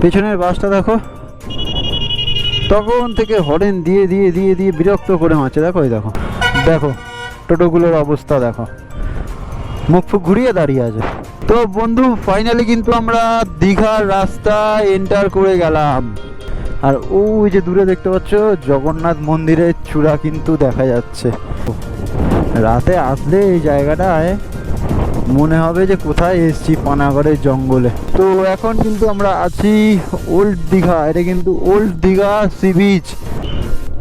পেছনের বাসটা দেখো। তখন থেকে হরেন দিয়ে দিয়ে দিয়ে দিয়ে বিরক্ত করে মারছে। দেখো ওই দেখো। দেখো, টোটোগুলোর অবস্থা দেখো। মুখ ফুক ঘুরিয়ে দাঁড়িয়ে আছে। তো বন্ধু ফাইনালি কিন্তু আমরা দীঘার রাস্তা এন্টার করে গেলাম। আর ওই যে দূরে দেখতে পাচ্ছ, জগন্নাথ মন্দিরের চূড়া কিন্তু দেখা যাচ্ছে। রাতে আসলে এই জায়গাটায় মনে হবে যে কোথায় এসছি পানাগড়ের জঙ্গলে। তো এখন কিন্তু আমরা আছি ওল্ড দীঘা, এটা কিন্তু ওল্ড দীঘা সি বিচ।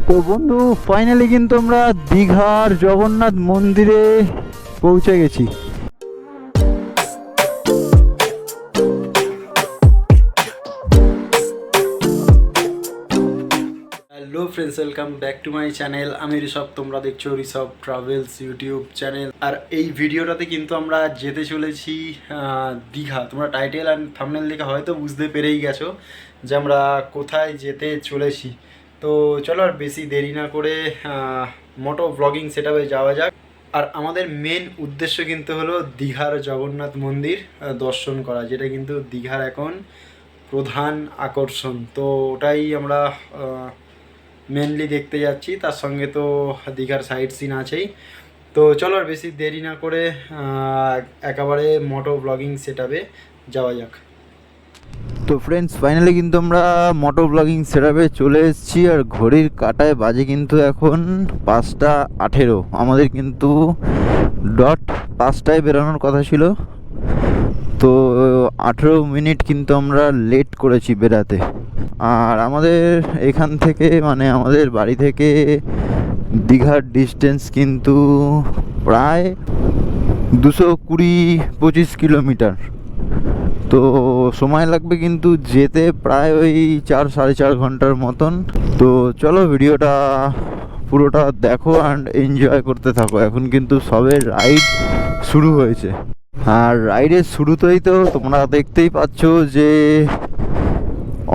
তো বন্ধু ফাইনালি কিন্তু আমরা দীঘার জগন্নাথ মন্দিরে পৌঁছে গেছি। Hello friends welcome back to my channel আমি ঋষভ, তোমরা দেখছ ঋষভ ট্রাভেলস ইউটিউব চ্যানেল আর এই ভিডিওটাতে কিন্তু আমরা যেতে চলেছি দীঘা। তোমরা টাইটেল অ্যান্ড থামনেল দেখে হয়তো বুঝতে পেরেই গেছো যে আমরা কোথায় যেতে চলেছি। তো চলো আর বেশি দেরি না করে মোটো ব্লগিং সেটাপে যাওয়া যাক। আর আমাদের মেন উদ্দেশ্য কিন্তু হলো দীঘার জগন্নাথ মন্দির দর্শন করা, যেটা কিন্তু দীঘার এখন প্রধান আকর্ষণ। তো ওটাই আমরা মেনলি দেখতে যাচ্ছি, তার সঙ্গে তো দীঘার সাইড সিন আছেই। তো চলো আর বেশি দেরি না করে একেবারে মোটো ব্লগিং সেটাবে যাওয়া যাক। তো ফ্রেন্ডস ফাইনালি কিন্তু আমরা মোটো ব্লগিং সেটআপে চলে এসেছি, আর ঘড়ির কাটায় বাজে কিন্তু এখন পাঁচটা আঠেরো। আমাদের কিন্তু ডট পাঁচটায় বেরোনোর কথা ছিল। তো, আঠেরো মিনিট কিন্তু আমরা লেট করেছি বেরাতে আর আমাদের এখান থেকে মানে আমাদের বাড়ি থেকে দীঘার ডিস্টেন্স কিন্তু প্রায় দুশো কুড়ি পঁচিশ কিলোমিটার। তো, সময় লাগবে কিন্তু যেতে প্রায় ওই চার, সাড়ে চার ঘণ্টার মতন। তো, চলো ভিডিওটা পুরোটা দেখো অ্যান্ড এনজয় করতে থাকো। এখন কিন্তু সবে রাইড শুরু হয়েছে। আর রাইডের শুরুতেই তো তোমরা দেখতেই পাচ্ছ যে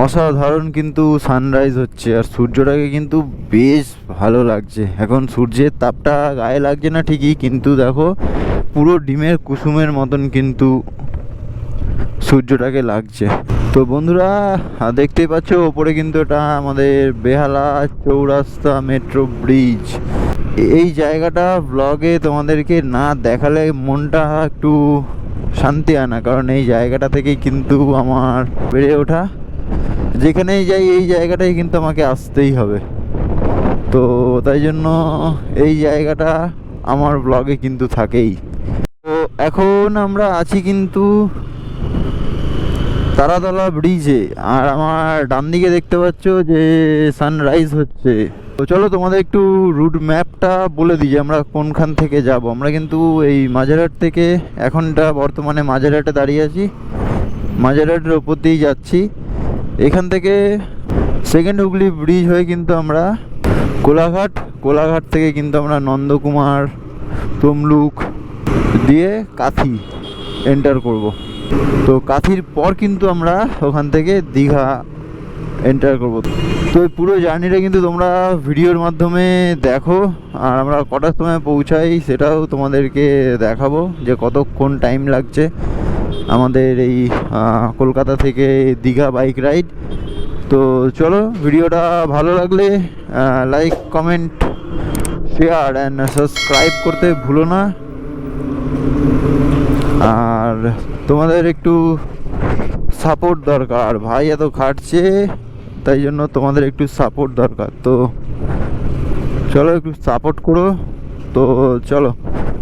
অসাধারণ কিন্তু সানরাইজ হচ্ছে। আর সূর্যটাকে কিন্তু বেশ ভালো লাগছে। এখন সূর্যের তাপটা গায়ে লাগছে না ঠিকই, কিন্তু দেখো, পুরো ডিমের কুসুমের মতন কিন্তু সূর্যটাকে লাগছে। তো বন্ধুরা দেখতেই পাচ্ছ, ওপরে কিন্তু এটা আমাদের বেহালা চৌরাস্তা মেট্রো ব্রিজ। এই জায়গাটা ব্লগে তোমাদেরকে না দেখালে মনটা একটু শান্তি আনা, কারণ এই জায়গাটা থেকেই কিন্তু আমার বেড়ে ওঠা। যেখানেই যাই, এই জায়গাটাই কিন্তু আমাকে আসতেই হবে। তো তাই জন্য এই জায়গাটা আমার ব্লগে কিন্তু থাকেই। তো এখন আমরা আছি কিন্তু তারাতলা ব্রিজে আর আমার ডান দিকে দেখতে পাচ্ছ যে সানরাইজ হচ্ছে। তো চলো তোমাদের একটু রুট ম্যাপটা বলে দিই আমরা কোনখান থেকে যাব। আমরা কিন্তু এই মাঝেরহাট থেকে এখনটা বর্তমানে মাঝেরহাটে দাঁড়িয়ে আছি। মাঝেরহাটের ওপর দিয়েই যাচ্ছি। এখান থেকে সেকেন্ড হুগলি ব্রিজ হয়ে কিন্তু আমরা কোলাঘাট কোলাঘাট থেকে কিন্তু আমরা নন্দকুমার, তমলুক দিয়ে কাথি এন্টার করব। তো কাথির পর কিন্তু আমরা ওখান থেকে দীঘা এন্টার করব। তো এই পুরো জার্নিটা কিন্তু তোমরা ভিডিওর মাধ্যমে দেখো। আর আমরা কটার সময় পৌঁছাই সেটাও তোমাদেরকে দেখাবো যে কতক্ষণ টাইম লাগছে আমাদের এই কলকাতা থেকে দীঘা বাইক রাইড তো চলো ভিডিওটা ভালো লাগলে like comment share and subscribe করতে ভুলো না। আর তোমাদের একটু সাপোর্ট দরকার। ভাই এত খাটছে। তাই জন্য তোমাদের একটু সাপোর্ট দরকার। তো চলো একটু সাপোর্ট করো। তো চলো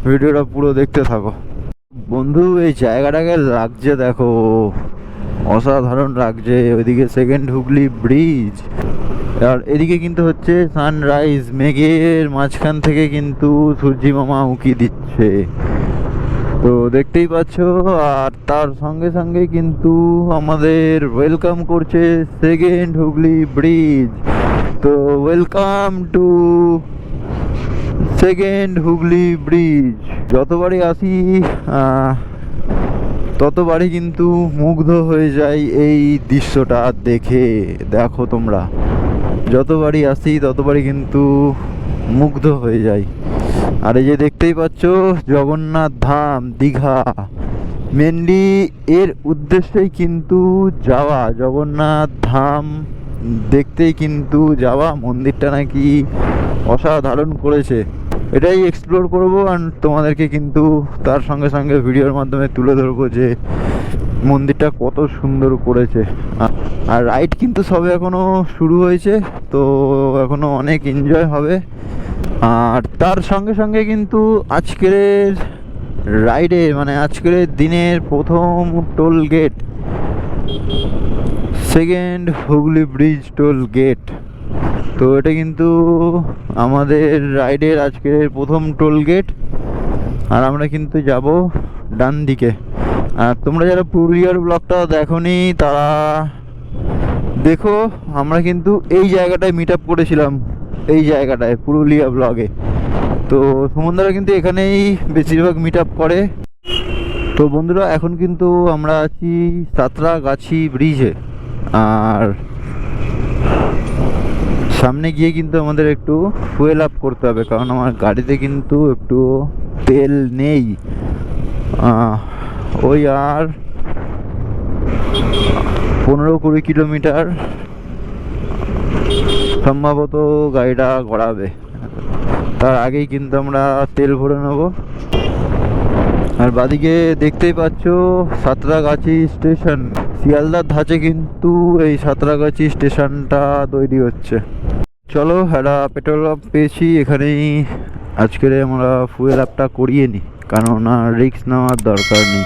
ভিডিওটা পুরো দেখতে থাকো। বন্ধু, এই জায়গাটাকে লাগছে দেখো। অসাধারণ লাগছে। ওইদিকে সেকেন্ড হুগলি ব্রিজ আর এদিকে কিন্তু হচ্ছে সানরাইজ মেঘের মাঝখান থেকে কিন্তু সূর্যি মামা উঁকি দিচ্ছে। তো দেখতেই পাচ্ছ, আর তার সঙ্গে সঙ্গে কিন্তু আমাদের ওয়েলকাম করছে সেকেন্ড হুগলি ব্রিজ তো welcome to second Hooghly bridge যতবারই আসি ততবারই কিন্তু মুগ্ধ হয়ে যায় এই দৃশ্যটা দেখে। দেখো তোমরা, যতবারই আসি, ততবারই কিন্তু মুগ্ধ হয়ে যাই। আর এই যে দেখতেই পাচ্ছ, জগন্নাথ ধাম, দীঘা। মেনলি এর উদ্দেশ্যেই কিন্তু যাওয়া, জগন্নাথ ধাম দেখতেই কিন্তু যাওয়া। মন্দিরটা নাকি অসাধারণ করেছে। এটাই এক্সপ্লোর করব আর তোমাদেরকে কিন্তু তার সঙ্গে সঙ্গে ভিডিওর মাধ্যমে তুলে ধরবো যে মন্দিরটা কত সুন্দর করেছে। আর রাইড কিন্তু সবে এখনও শুরু হয়েছে, তো এখনও অনেক এনজয় হবে। আর তার সঙ্গে সঙ্গে কিন্তু আজকের রাইডে মানে আজকের দিনের প্রথম toll gate second Hooghly bridge toll gate তো এটা কিন্তু আমাদের রাইডের আজকের প্রথম টোল গেট আর আমরা কিন্তু যাব ডান দিকে। আর তোমরা যারা পুরুলিয়ার ব্লগটা দেখোনি, তারা দেখো, আমরা কিন্তু এই জায়গাটায় মিট আপ করেছিলাম। এই জায়গাটায়, পুরুলিয়া ব্লগে তো সুমনদারা কিন্তু এখানেই বেশিরভাগ মিট আপ করে। তো বন্ধুরা, এখন কিন্তু আমরা আছি সাঁতরাগাছি ব্রিজে আর সামনে গিয়ে কিন্তু আমাদের একটু ফুয়েল আপ করতে হবে, কারণ আমার গাড়িতে কিন্তু একটু তেল নেই। ওই আর পনেরো কুড়ি কিলোমিটার সম্ভবত গাড়িটা ঘোরাবে। তার আগেই কিন্তু আমরা তেল ভরে নেব। আর বাদিকে দেখতেই পাচ্ছ সাঁতরাগাছি স্টেশন। শিয়ালদার ধাঁচে কিন্তু এই সাঁতরাগাছি স্টেশনটা তৈরি হচ্ছে। চলো, একটা পেট্রোল পাম্প পেয়েছি, এখানেই আজকের আমরা ফুয়েল আপটা করিয়ে নিই। কারণ রিস্ক নেওয়ার দরকার নেই।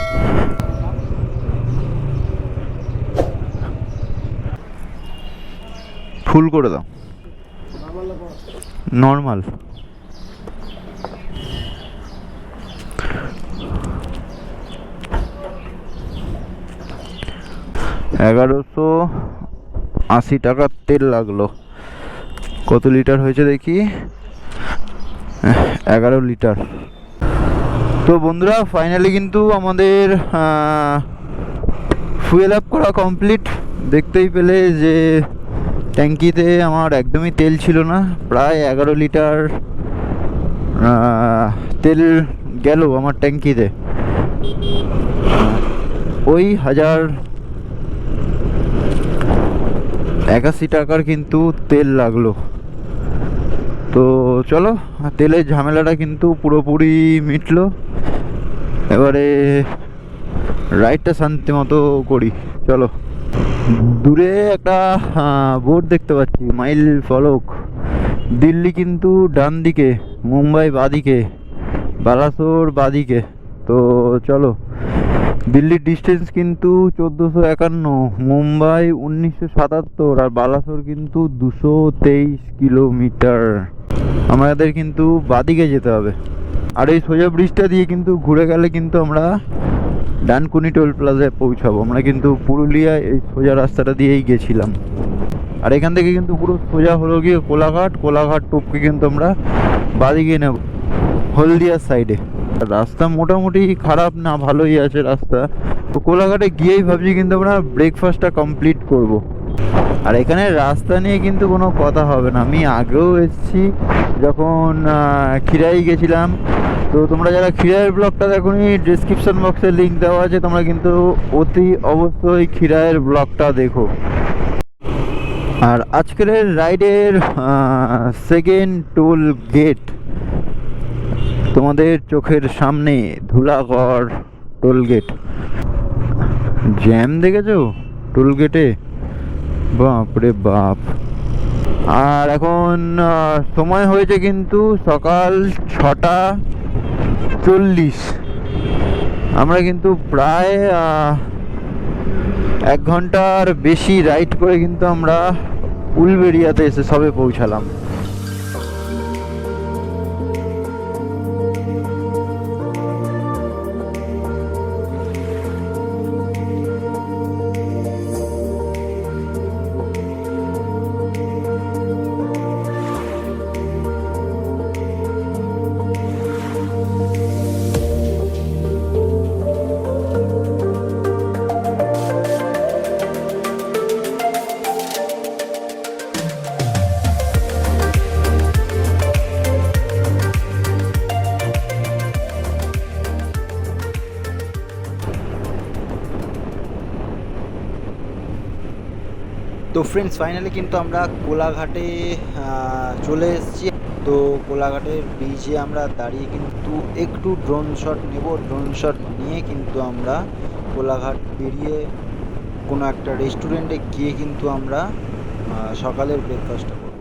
ফুল করে দাও। নর্মাল। এগারোশো আশি টাকার তেল লাগল। কত লিটার হয়েছে দেখি? এগারো লিটার। তো বন্ধুরা ফাইনালি কিন্তু আমাদের ফুয়েল আপ করা কমপ্লিট দেখতেই পেলে যে ট্যাঙ্কিতে আমার একদমই তেল ছিল না, প্রায় এগারো লিটার তেল গেল আমার ট্যাঙ্কিতে। ওই হাজার একাশি টাকার কিন্তু তেল লাগল। তো চলো, তেলের ঝামেলাটা কিন্তু পুরোপুরি মিটলো। এবারে রাইডটা শান্তি মতো করি, চলো। দূরে একটা বোর্ড দেখতে পাচ্ছি, মাইল ফলক। দিল্লি কিন্তু ডান দিকে, মুম্বাই বাদিকে বালাসোর বাদিকে তো চলো, দিল্লির ডিস্টেন্স কিন্তু চোদ্দোশো একান্ন, মুম্বাই উনিশশো সাতাত্তর, আর বালাসোর কিন্তু দুশো তেইশ কিলোমিটার। আমাদের কিন্তু বাদিকে যেতে হবে। আর এই সোজা ব্রিজটা দিয়ে কিন্তু ঘুরে গেলে কিন্তু আমরা ডানকুনি টোল প্লাজায় পৌঁছাবো। আমরা কিন্তু পুরুলিয়া এই সোজা রাস্তাটা দিয়েই গেছিলাম। আর এখান থেকে কিন্তু পুরো সোজা হলো গিয়ে কোলাঘাট কোলাঘাট টোপকে কিন্তু আমরা বাদিকে নেব, হলদিয়ার সাইডে। রাস্তা মোটামুটি খারাপ না, ভালোই আছে রাস্তা। তো কোলাঘাটে গিয়েই ভাবছি কিন্তু আমরা ব্রেকফাস্টটা কমপ্লিট করব। আর এখানে রাস্তা নিয়ে কিন্তু কোনো কথা হবে না। আমি আগেও এসেছি, যখন খিরাই গেছিলাম। তো তোমরা যারা খিরাইয়ের ব্লগটা দেখোনি ডিসক্রিপশন বক্সে লিঙ্ক দেওয়া আছে, তোমরা কিন্তু অতি অবশ্যই খিরাইয়ের ব্লগটা দেখো। আর আজকের রাইডের সেকেন্ড টোল গেট তোমাদের চোখের সামনে ধুলাগড় টোল গেট জ্যাম দেখেছ টোল গেটে বাপ রে বাপ। আর এখন সময় হয়েছে কিন্তু সকাল ছটা চল্লিশ। আমরা কিন্তু প্রায় এক ঘণ্টার বেশি রাইড করে কিন্তু আমরা উলবেড়িয়াতে এসে সবে পৌঁছালাম। ফ্রেন্ডস ফাইনালি কিন্তু আমরা কোলাঘাটে চলে এসেছি। তো কোলাঘাটের ব্রিজে আমরা দাঁড়িয়ে কিন্তু একটু ড্রোন শট নেব। ড্রোন শট নিয়ে কিন্তু আমরা কোলাঘাট পেরিয়ে কোনো একটা রেস্টুরেন্টে গিয়ে কিন্তু আমরা সকালের ব্রেকফাস্টটা করব।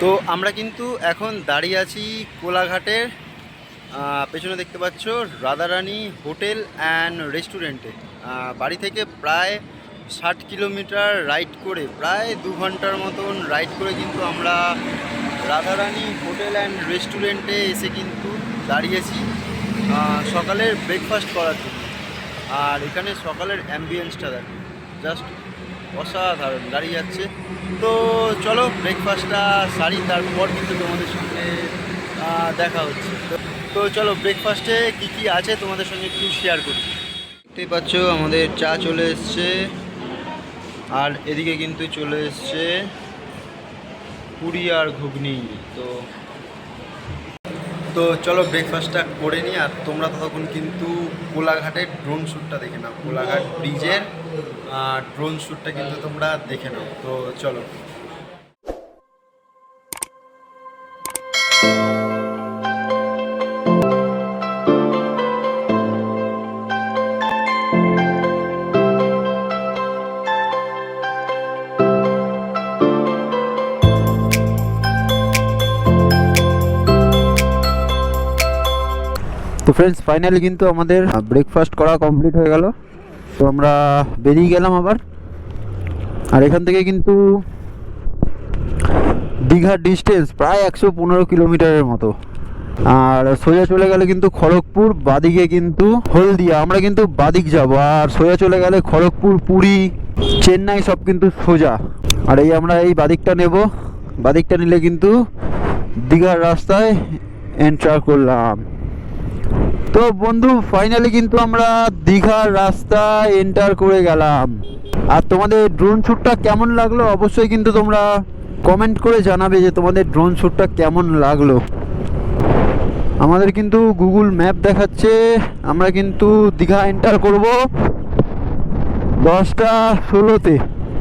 তো আমরা কিন্তু এখন দাঁড়িয়ে আছি কোলাঘাটের পেছনে দেখতে পাচ্ছ রাধারানী হোটেল অ্যান্ড রেস্টুরেন্টে বাড়ি থেকে প্রায় ষাট কিলোমিটার রাইড করে, প্রায় দু ঘণ্টার মতন রাইড করে কিন্তু আমরা রাধারানী হোটেল অ্যান্ড রেস্টুরেন্টে এসে কিন্তু দাঁড়িয়েছি সকালের ব্রেকফাস্ট করার জন্য। আর এখানে সকালের অ্যাম্বিয়েন্সটা দেখো জাস্ট অসাধারণ দাঁড়িয়ে যাচ্ছে। তো চলো ব্রেকফাস্টটা সারি, তারপর কিন্তু তোমাদের সঙ্গে দেখা হচ্ছে। তো- চলো ব্রেকফাস্টে কি কি আছে তোমাদের সঙ্গে একটু শেয়ার করি। দেখতেই পাচ্ছ আমাদের চা চলে এসছে। আর এদিকে কিন্তু চলে এসছে পুরী আর ঘুগনি, তো তো চলো ব্রেকফাস্টটা করে নিই, আর তোমরা ততক্ষণ কিন্তু কোলাঘাটের ড্রোন শ্যুটটা দেখে নাও, কোলাঘাট ব্রিজের ড্রোন শ্যুটটা কিন্তু তোমরা দেখে নাও, তো চলো। ফ্রেন্ডস ফাইনালি কিন্তু আমাদের ব্রেকফাস্ট করা কমপ্লিট হয়ে গেল। তো আমরা বেরিয়ে গেলাম আবার। আর এখান থেকে কিন্তু দীঘার ডিস্টেন্স প্রায় একশো পনেরো কিলোমিটারের মতো। আর সোজা চলে গেলে কিন্তু খড়গপুর, বাদিকে কিন্তু হলদিয়া। আমরা কিন্তু বাদিক যাব, আর সোজা চলে গেলে খড়গপুর, পুরী, চেন্নাই সব কিন্তু সোজা। আর এই আমরা এই বাদিকটা নেব। বাদিকটা নিলে কিন্তু দীঘার রাস্তায় এন্টার করলাম। তো বন্ধু ফাইনালি কিন্তু আমরা দীঘার রাস্তা এন্টার করে গেলাম। আর তোমাদের ড্রোন শ্যুটটা কেমন লাগল? অবশ্যই কিন্তু তোমরা কমেন্ট করে জানাবে যে তোমাদের ড্রোন শ্যুটটা কেমন লাগল। আমাদের কিন্তু গুগল ম্যাপ দেখাচ্ছে, আমরা কিন্তু দীঘা এন্টার করব দশটা ষোলোতে।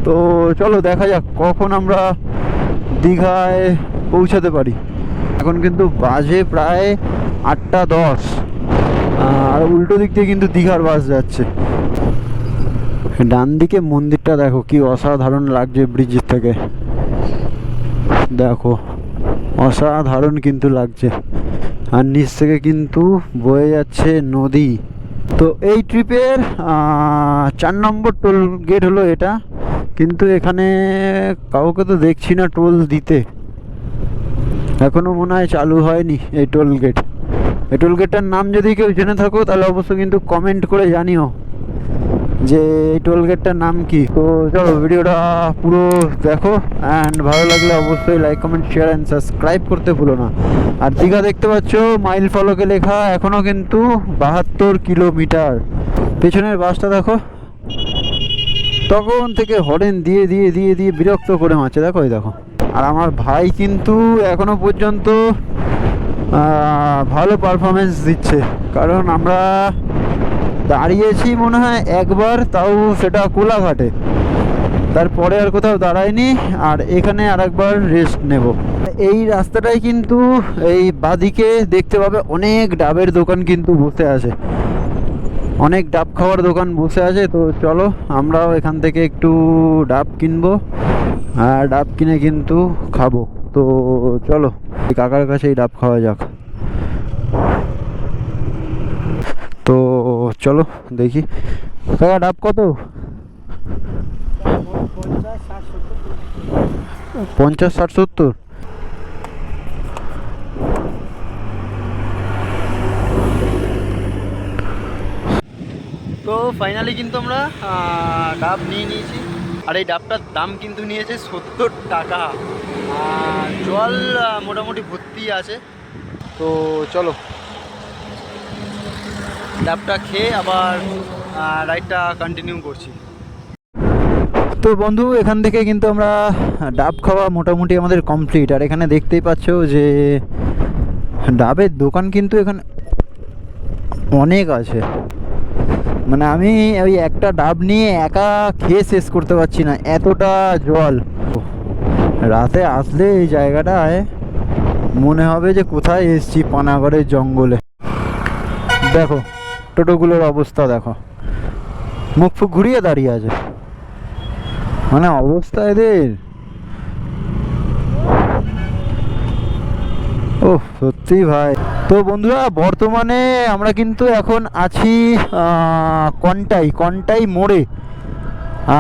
তো চলো দেখা যাক কখন আমরা দীঘায় পৌঁছাতে পারি। এখন কিন্তু বাজে প্রায় আটটা দশ। আর উল্টো দিক দিয়ে কিন্তু দীঘার বাস যাচ্ছে। ডান দিকে মন্দিরটা দেখো, কি অসাধারণ লাগছে ব্রিজের থেকে। দেখো, অসাধারণ কিন্তু লাগছে। আর নিচ থেকে কিন্তু বয়ে যাচ্ছে নদী। তো এই ট্রিপের চার নম্বর টোল গেট হলো এটা। কিন্তু এখানে কাউকে তো দেখছি না টোল দিতে। এখনও মনে হয় চালু হয়নি এই টোল গেট। এই টোল গেটটার নাম যদি কেউ জেনে থাকো, তাহলে অবশ্যই কিন্তু কমেন্ট করে জানিও যে এই টোল গেটটার নাম কি। তো চলো, ভিডিওটা পুরো দেখো অ্যান্ড ভালো লাগলে অবশ্যই like comment share and subscribe করতে ভুলো না। আর দীঘা দেখতে পাচ্ছ মাইল ফলকে লেখা এখনও কিন্তু বাহাত্তর কিলোমিটার। পেছনের বাসটা দেখো, তখন থেকে হরেন দিয়ে দিয়ে দিয়ে দিয়ে বিরক্ত করে মারছে, দেখো, এই দেখো। আর আমার ভাই কিন্তু এখনও পর্যন্ত ভালো পারফরমেন্স দিচ্ছে। কারণ আমরা দাঁড়িয়েছি মনে হয় একবার, তাও সেটা কোলাঘাটে। তারপরে আর কোথাও দাঁড়ায়নি, আর এখানে আরেকবার রেস্ট নেব। এই রাস্তাটাই কিন্তু এই বাদিকে দেখতে পাবে অনেক ডাবের দোকান কিন্তু বসে আছে। অনেক ডাব খাওয়ার দোকান বসে আছে, তো চলো আমরাও এখান থেকে একটু ডাব কিনবো। আর ডাব কিনে কিন্তু খাব। তো চলো কাকার কাছেই ডাব খাওয়া যাক। তো চলো, দেখি। কাকা, ডাব কত? পঞ্চাশ, ষাট, সত্তর। তো ফাইনালি কিন্তু আমরা ডাব নিয়ে নিয়েছি। আর এই ডাবটার দাম কিন্তু নিয়েছে সত্তর টাকা। জল মোটামুটি ভর্তি আছে। তো চলো। ডাবটা খেয়ে আবার রাইডটা কন্টিনিউ করছি। তো বন্ধু, এখান থেকে কিন্তু আমরা ডাব খাওয়া মোটামুটি আমাদের কমপ্লিট আর এখানে দেখতেই পাচ্ছ যে, ডাবের দোকান কিন্তু এখানে অনেক আছে। মানে আমি ওই একটা ডাব নিয়ে একা খেয়ে শেষ করতে পারছি না। এতটা জল। রাতে আসলে এই জায়গাটায় মনে হবে যে কোথায় এসছি পানাগড়ের জঙ্গলে। দেখো, টোটোগুলোর অবস্থা দেখো। মুখ ফুক ঘুরিয়ে দাঁড়িয়ে আছে। মানে অবস্থা এদের। ও সত্যি ভাই। তো বন্ধুরা, বর্তমানে আমরা কিন্তু এখন আছি কন্টাই কন্টাই মোড়ে।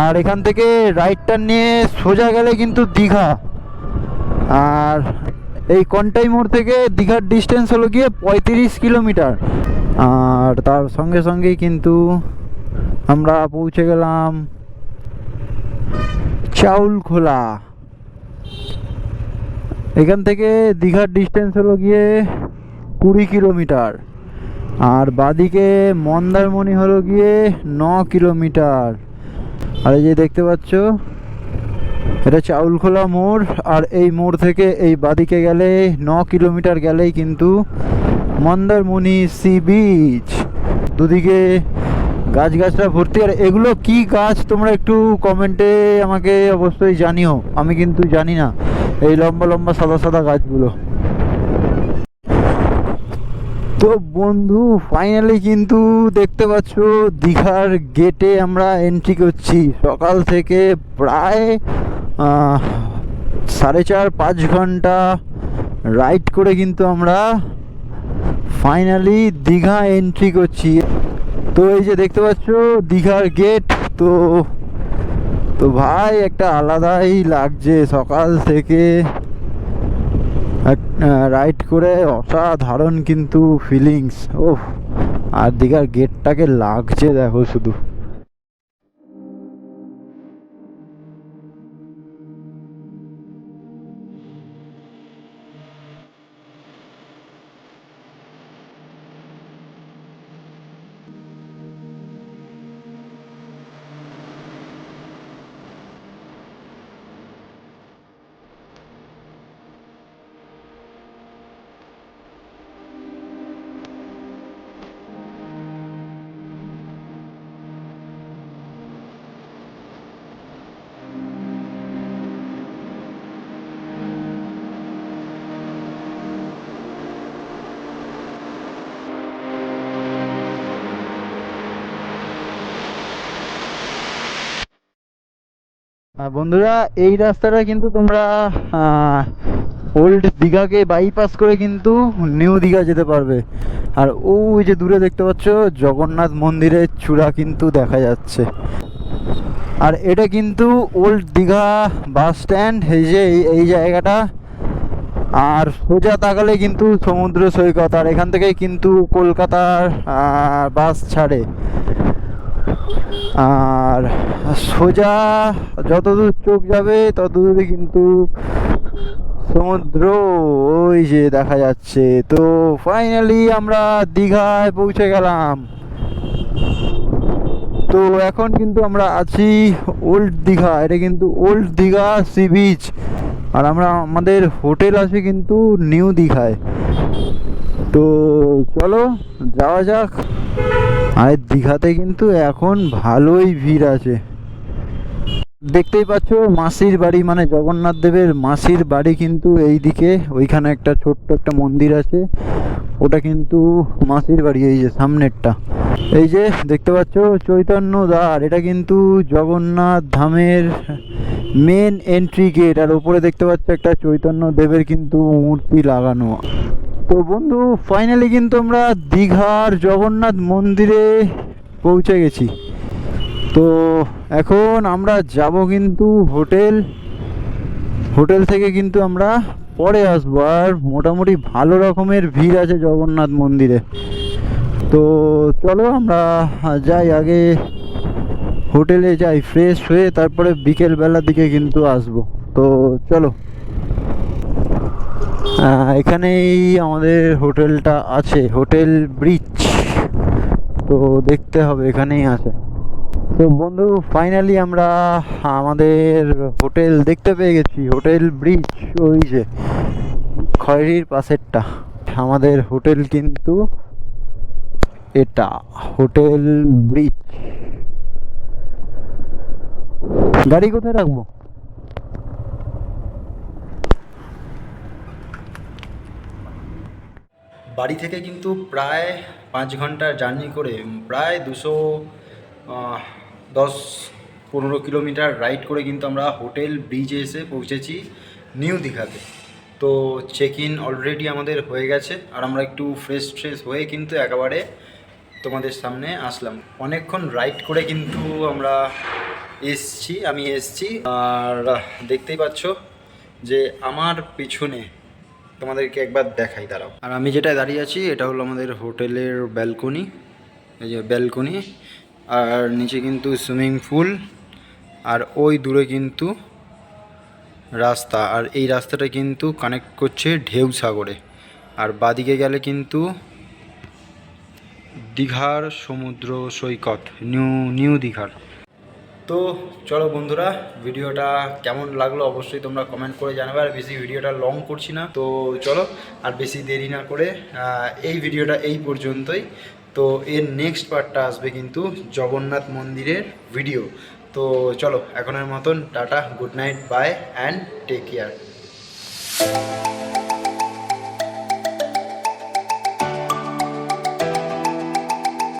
আর এখান থেকে রাইট টার্ন নিয়ে সোজা গেলে কিন্তু দীঘা। আর এই কন্টাই মোড় থেকে দীঘার ডিস্টেন্স হলো গিয়ে পঁয়ত্রিশ কিলোমিটার। আর তার সঙ্গে সঙ্গেই কিন্তু আমরা পৌঁছে গেলাম চাউল খোলা এখান থেকে দীঘার ডিস্টেন্স হলো গিয়ে কুড়ি কিলোমিটার। আর বাদিকে মন্দারমণি হলো গিয়ে ন কিলোমিটার। আর এই যে দেখতে পাচ্ছ, এটা চাউলখোলা মোড়, আর এই মোড় থেকে এই বাদিকে গেলে ন কিলোমিটার গেলেই কিন্তু মন্দারমণি সি বিচ। দুদিকে গাছ গাছগাছরা ভর্তি। আর এগুলো কি গাছ তোমরা একটু কমেন্টে আমাকে অবশ্যই জানিও। আমি কিন্তু জানি না। এই লম্বা লম্বা সাদা সাদা গাছগুলো। তো বন্ধু ফাইনালি কিন্তু দেখতে পাচ্ছ, দীঘার গেটে আমরা এন্ট্রি করছি। সকাল থেকে প্রায় সাড়ে চার, পাঁচ ঘণ্টা রাইড করে কিন্তু আমরা ফাইনালি দীঘা এন্ট্রি করছি। তো এই যে দেখতে পাচ্ছ, দীঘার গেট তো তো ভাই একটা আলাদাই লাগছে। সকাল থেকে রাইড করে অসাধারণ কিন্তু ফিলিংস ও আর দীঘার গেটটাকে লাগছে দেখো শুধু। বন্ধুরা, এই রাস্তাটা কিন্তু তোমরা ওল্ড দীঘাকে বাইপাস করে কিন্তু নিউ দীঘা যেতে পারবে। আর ওই যে দূরে দেখতে পাচ্ছ, জগন্নাথ মন্দিরের চূড়া কিন্তু দেখা যাচ্ছে। আর এটা কিন্তু ওল্ড দীঘা বাস স্ট্যান্ড এই যে, এই- জায়গাটা। আর সোজা তাকালে কিন্তু সমুদ্র সৈকত, আর এখান থেকেই কিন্তু কলকাতার বাস ছাড়ে। আর সোজা যতদূর চোখ যাবে, ততদূরে কিন্তু সমুদ্র। ওই যে দেখা যাচ্ছে। তো ফাইনালি আমরা দীঘায় পৌঁছে গেলাম। তো এখন কিন্তু আমরা আছি ওল্ড দীঘা। এটা কিন্তু ওল্ড দীঘা সি বিচ। আর আমরা আমাদের হোটেল আছে কিন্তু নিউ দীঘায়। তো চলো, যাওয়া যাক। আর দীঘাতে কিন্তু এখন ভালোই ভিড় আছে। দেখতেই পাচ্ছ, মাসির বাড়ি মানে জগন্নাথ দেবের মাসির বাড়ি কিন্তু এই দিকে ওইখানে একটা ছোট্ট একটা মন্দির আছে। ওটা কিন্তু মাসির বাড়ি, এই যে সামনেরটা। এই যে, দেখতে পাচ্ছ, চৈতন্য দ্বার। এটা কিন্তু জগন্নাথ ধামের মেন এন্ট্রি গেট আর ওপরে দেখতে পাচ্ছ একটা চৈতন্য দেবের কিন্তু মূর্তি লাগানো। তো বন্ধু ফাইনালি কিন্তু আমরা দীঘার জগন্নাথ মন্দিরে পৌঁছে গেছি। তো এখন আমরা যাব কিন্তু হোটেল। হোটেল থেকে কিন্তু আমরা পরে আসব, আর মোটামুটি ভালো রকমের ভিড় আছে জগন্নাথ মন্দিরে। তো চলো আমরা যাই আগে হোটেলে যাই ফ্রেশ হয়ে তারপরে বিকেল বেলার দিকে কিন্তু আসব। তো চলো। এখানেই আমাদের হোটেলটা আছে, হোটেল ব্রিজ। তো দেখতে হবে, এখানেই আছে। তো বন্ধু ফাইনালি আমরা আমাদের হোটেল দেখতে পেয়ে গেছি, হোটেল ব্রিজ, ওই যে খয়েরির পাশেরটা। আমাদের হোটেল কিন্তু এটা, হোটেল ব্রিজ। গাড়ি কোথায় রাখব? বাড়ি থেকে কিন্তু প্রায় পাঁচ ঘণ্টা জার্নি করে প্রায় দুশো দশ, পনেরো কিলোমিটার রাইড করে কিন্তু আমরা হোটেল ব্রিজে এসে পৌঁছেছি নিউ দীঘাতে। তো চেক ইন অলরেডি আমাদের হয়ে গেছে আর আমরা একটু ফ্রেশ ফ্রেশ হয়ে কিন্তু একেবারে তোমাদের সামনে আসলাম। অনেকক্ষণ রাইড করে কিন্তু আমরা এসছি, আমি এসছি আর দেখতেই পাচ্ছ যে আমার পিছনে তোমাদেরকে একবার দেখাই, দাঁড়াও। আর আমি যেটা দাঁড়িয়ে আছি, এটা হলো আমাদের হোটেলের ব্যালকনি। এই যে ব্যালকনি, আর নিচে কিন্তু সুইমিং পুল, আর ওই দূরে কিন্তু রাস্তা। আর এই রাস্তাটা কিন্তু কানেক্ট করছে ঢেউ সাগরে। আর বাদিকে গেলে কিন্তু দীঘার সমুদ্র সৈকত, নিউ নিউ দীঘার। তো চলো বন্ধুরা, ভিডিওটা কেমন লাগল অবশ্যই তোমরা কমেন্ট করে জানাবে, আর বেশি ভিডিওটা লং করছি না। তো চলো, আর বেশি দেরি না করে এই ভিডিওটা এই পর্যন্তই। তো এর নেক্সট পার্টটা আসবে কিন্তু জগন্নাথ মন্দিরের ভিডিও তো চলো, এখনের মতন tata good night bye and take care